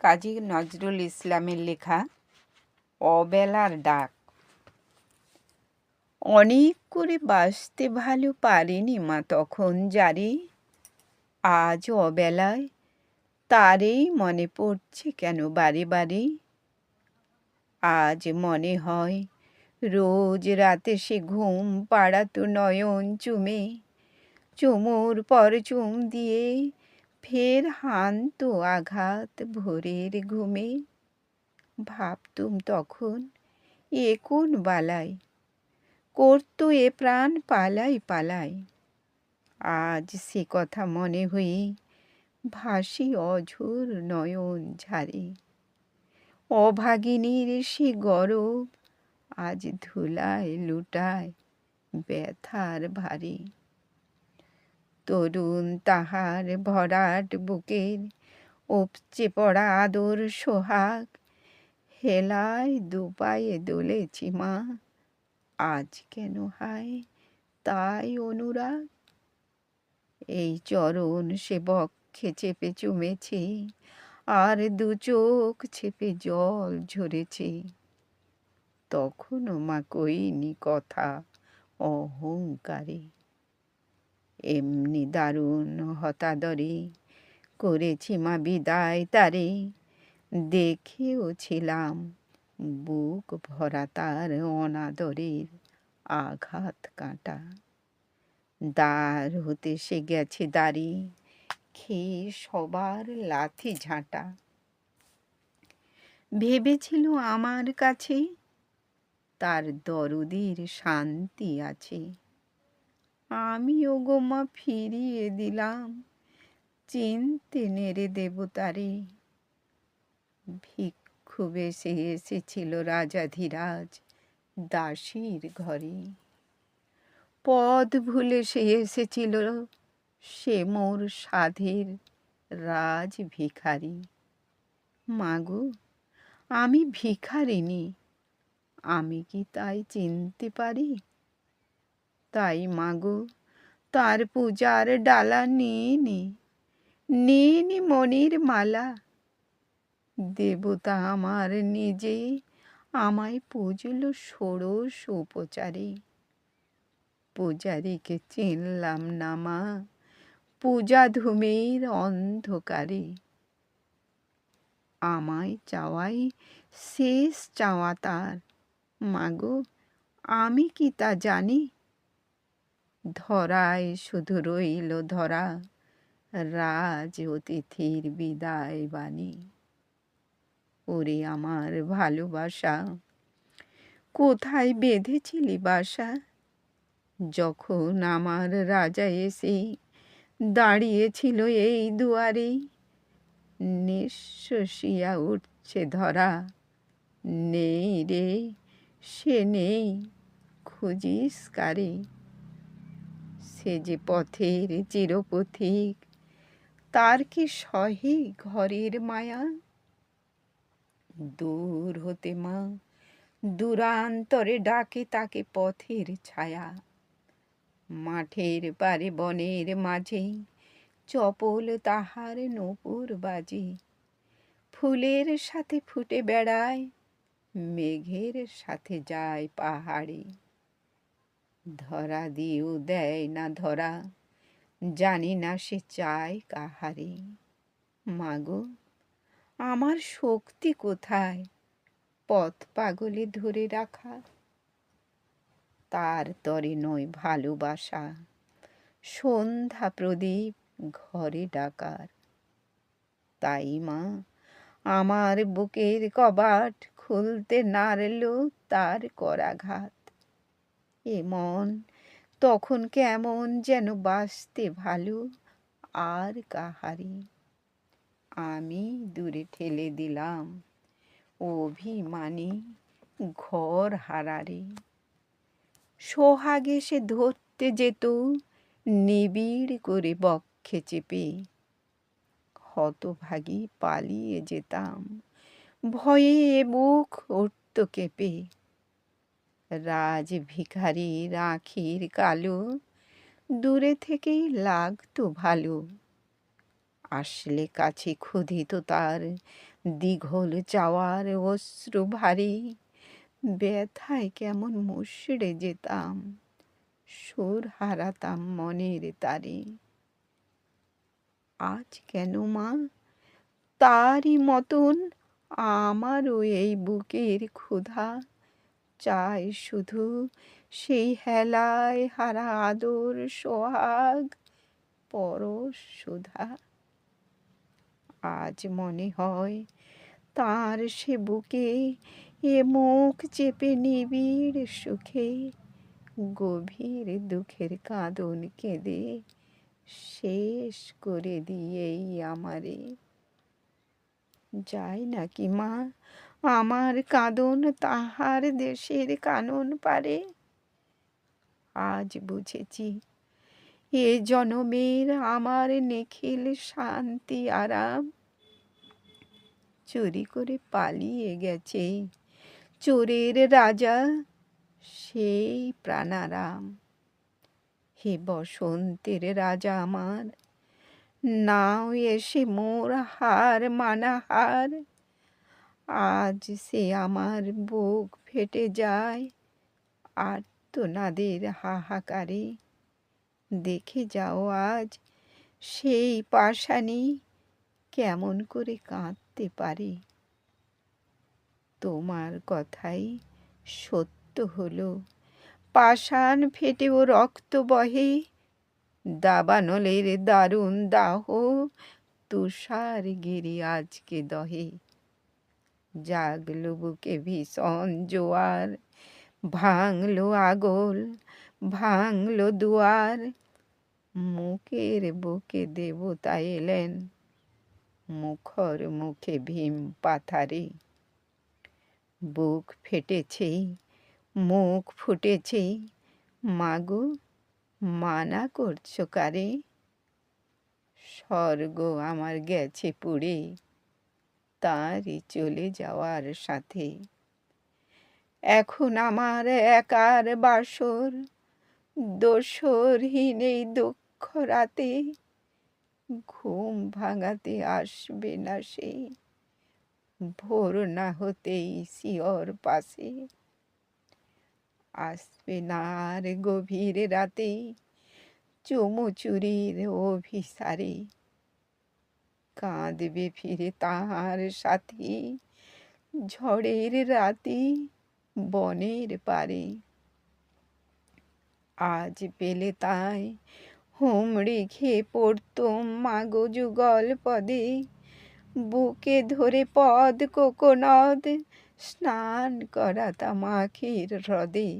কাজী নজরুল ইসলামের লেখা অবেলার ডাক। অনেক করে বাসতে ভালো পারেনি মা তখন যারে আজ অবেলায় তারেই মনে পড়ছে কেন বারে বারে। আজ মনে হয় রোজ রাতে সে ঘুম পাড়াতো নয়ন চুমে, চুমুর পর চুম দিয়ে ফের হানতো আঘাত ভোরের ঘুমে। ভাবতুম তখন, এ কোন বালাই? করতো এ প্রাণ পালাই পালাই। আজ সে কথা মনে হয়ে ভাসি অঝোর নয়ন ঝারে অভাগিনীর সে গরব আজ ধুলায় লুটায় ব্যথার ভারে। তরুণ তাহার ভরাট বুকের উপচে পড়া আদর সোহাগ। হেলায় দুপায়ে দোলেছি মা, আজ কেন হায় তাই অনুরাগ? এই চরণ সে বক্ষে চেপে চুমেছে, আর দু চোখ চেপে জল ঝরেছে। তখনও মা কইনি কথা অহংকারে। এমনি দারুণ হতাদরে করেছি মা বিদায় তারে। দেখেও ছিলাম বুক ভরা তার অনাদরের আঘাত কাঁটা। দ্বার হতে সে গেছে দাঁড়ি, খেয়ে সবার লাথি ঝাঁটা। ভেবেছিল আমার কাছে তার দরদির শান্তি আছে। আমিও গোমা ফিরিয়ে দিলাম। চিনতে নেড়ে দেবতারে। ভিক্ষু বেশে এসেছিল রাজাধিরাজ দাসীর ঘরে। পদ ভুলে সে এসেছিল সে মোর সাধের রাজ ভিখারি। মাগো, আমি ভিখারিনী আমি কি তাই চিনতে পারি? তাই মাগো, তার পূজার ডালা নিয়ে নি নিয়ে নি মনির মালা। দেবতা আমার নিজে আমায় পুজল ষোড়শ উপচারে। পূজারীকে চিনলাম না মা, পূজা ধূমের অন্ধকারে। আমায় চাওয়াই শেষ চাওয়া তার। মাগো, আমি কি তা জানি? ধরায় শুধু রইল ধরা, রাজ অতিথির বিদায় বাণী। ওরে আমার ভালোবাসা, কোথায় বেঁধেছিলি বাসা? যখন আমার রাজা এসে দাঁড়িয়েছিল এই দুয়ারে নিঃশ্বাসিয়া উঠছে ধরা, নেই রে, সে নেই, খুঁজিস কারে? সে যে পথের চিরপথিক, তার কি সহে ঘরের মায়া? দূর হতে মা, দূরান্তরে ডাকে তাকে পথের ছায়া। মাঠের পারে বনের মাঝে চপল তাহার নপুর বাজে। ফুলের সাথে ফুটে বেড়ায়, মেঘের সাথে যায় পাহাড়ে। ধরা দিয়েও দেয় না ধরা, জানি না সে চায় কাহারে। মাগো, আমার শক্তি কোথায়? পথ পাগলে ধরে রাখা, তার তরে নয় ভালোবাসা। সন্ধ্যা প্রদীপ ঘরে ডাকার, তাই মা, আমার বুকের কবাট খুলতে নাড়ল তার করাঘাত। এমন, তখন কেমন যেন বাঁচতে ভালো আর কাহারি। আমি দূরে ঠেলে দিলাম অভিমানী ঘর হারারে। সোহাগে সে ধরতে যেত, নিবিড় করে বক্ষে চেপে। হতভাগী পালিয়ে যেতাম, ভয়ে বুক উঠত কেঁপে। রাজ ভিখারি রাখির কালো, দূরে থেকেই লাগতো ভালো। আসলে কাছে ক্ষুধিত তার দীঘল চাওয়ার অশ্রু ভারী, ব্যথায় কেমন মুষড়ে যেতাম, সুর হারাতাম মনের তারে। আজ কেন মা? তারই মতন আমারও এই বুকের ক্ষুধা। চাই শুধু সেই হেলায় হারা আদর, সোহাগ পরশ সুধা আজ মনে হয় তার সে বুকে এ মুখ চেপে নিবিড় সুখে, গভীর দুঃখের কাঁদন কেঁদে শেষ করে দিয়েই আমারে। যাই নাকি মা আমার কাঁদন, তাহার দেশের কানন পারে। আজ বুঝেছি, এ জনমের আমার নিখিল শান্তি আরাম। চুরি করে পালিয়ে গেছে, চোরের রাজা সেই প্রাণারাম। হে বসন্তের রাজা আমার, নাও এসে মোর হার মানাহার। আজ সে আমার বুক ফেটে যায়। আর আর্তনাদের হাহাকারে দেখে যাও আজ সেই পাশানি কেমন করে কাঁদতে পারে। তোমার কথাই সত্য হলো। পাষাণ ফেটেও রক্ত বহে। দাবানলের দারুণ দাহ তুষার গিরি আজকে দহে। জাগলো বুকে ভীষণ জোয়ার, ভাঙলো আগল, ভাঙলো দুয়ার। মুখের বুকে দেবতা এলেন, মুখর মুখে ভীম পাথারে। বুক ফেটেছে, মুখ ফুটেছে, মাগো মানা করছ কারে? স্বর্গ আমার গেছে পুড়ে তারই চলে যাওয়ার সাথে। এখন আমার একার বাসর, দোসরহীন এই দুঃখ রাতে। ঘুম ভাঙাতে আসবে না সে, ভোর না হতেই শিয়র পাশে। আসবে না আর গভীর রাতে চুমুচুরির অভিসারে। কাঁদবে ফিরে তাহার সাথী। ঝড়ের রাতি বনের পারে। আজ পেলে তাই হুমড়ি খেয়ে পড়তুম মাগো যুগল পদে। বুকে ধরে পদ কোকোনদ, স্নান করাতাম আখির হ্রদে।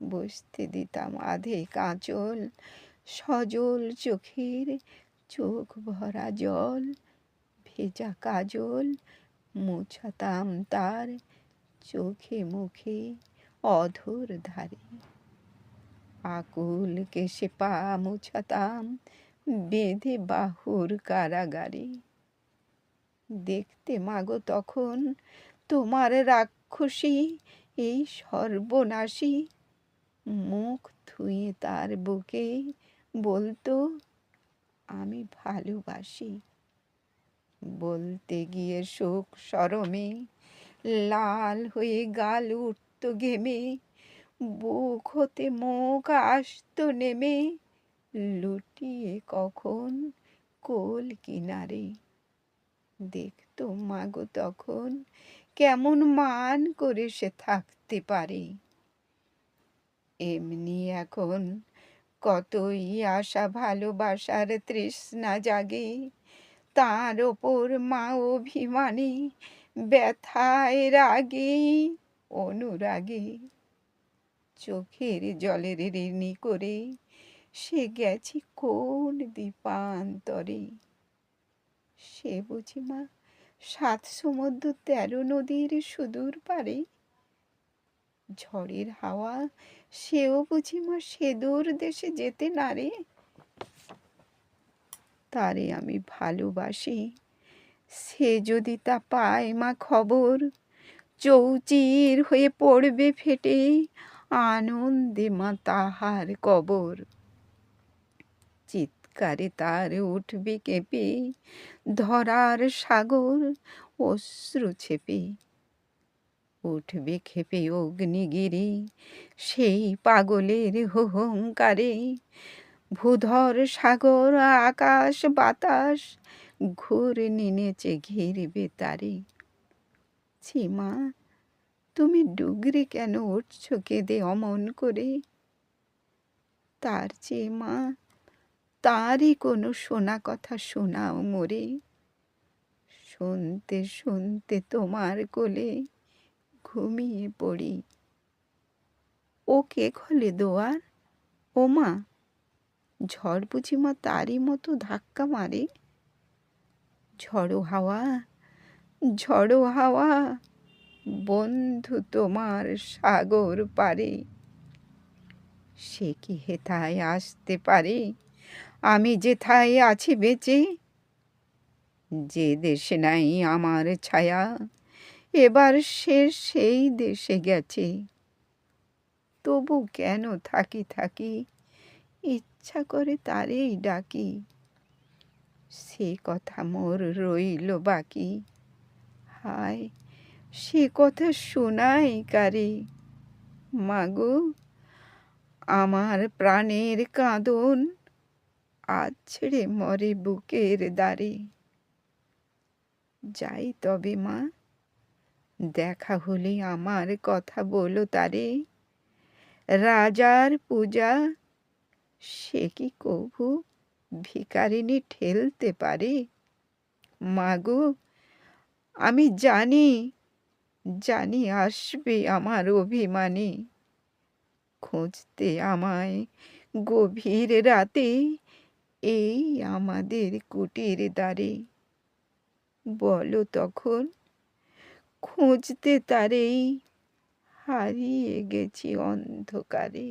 বসতে দিতাম আধে কাঁচল, সজল চোখের চোখ ভরা জল, ভেজা কাজল, মোছাতাম তার চোখে মুখে অধর ধারে। আকুল কেসে পা মুছাতাম, বেঁধে বাহুর কারাগারে। দেখতে মাগো তখন তোমার রাক্ষসী, এই সর্বনাশী। মুখ ধুয়ে তার বুকে বলতো আমি ভালোবাসি। বলতে গিয়ে শোক সরমে, লাল হয়ে গাল উঠত ঘেমে, বুক হতে মুখ আসত নেমে, লুটিয়ে কখন কোল কিনারে। দেখতো মাগো তখন কেমন মান করে সে থাকতে পারে। এমনি এখন কতই আশা ভালোবাসার তৃষ্ণা জাগে, তার ওপর মা অভিমানে, ব্যথায় রাগে, অনুরাগে। চোখের জলের ঋণী করে সে গেছি কোন দ্বীপান্তরে? সে বুঝি মা সাত সমুদ্র তেরো নদীর সুদূর পারে ঝড়ের হাওয়া, সেও বুঝি মা সেদূর দেশে যেতে না রে। তারে আমি ভালোবাসি, সে যদি তা পায় মা খবর। চৌচির হয়ে পড়বে ফেটে আনন্দে মা তাহার কবর। চিৎকারে তার উঠবে কেঁপে, ধরার সাগর অশ্রু ছেপে। উঠবে খেপে অগ্নিগিরি, সেই পাগলের হুঙ্কারে ভূধর সাগর, আকাশ, বাতাস, ঘুরে নিনেছে ঘিরবে তারে। ছিমা তুমি ডুগরে কেন উঠছ কেঁদে অমন করে? তার চেয়ে মা, তারই কোনো শোনা কথা শোনাও মোরে। শুনতে শুনতে তোমার কোলে ঘুমিয়ে পড়ি। ও কে খলে দোয়ার। ও মা ঝড় বুঝি মা তারই মতো ধাক্কা মারে। ঝড়ো হাওয়া ঝড়ো হাওয়া, বন্ধু তোমার সাগর পারে। সে কি হেথায় আসতে পারে? আমি যেথায় আছি বেঁচে, যে দেশে নাই আমার ছায়া। এবার সে সেই দেশে গেছে। তবু কেন থাকি থাকি, ইচ্ছা করে তারেই ডাকি। সে কথা মোর রইল বাকি। হায়, সে কথা শোনাই কারে? মাগো, আমার প্রাণের কাঁদন আজ ছেড়ে মরে বুকের দ্বারে। যাই তবে মা দেখা হলে আমার কথা বলো তারে। রাজার পূজা, সে কি কভু ভিকারিনী ঠেলতে পারে? মাগো, আমি জানি জানি আসবে আমার অভিমানী। খুঁজতে আমায় গভীর রাতে, এই আমাদের কুটির দ্বারে। বলো তখন খুঁজতে তারেই হারিয়ে গেছি অন্ধকারে।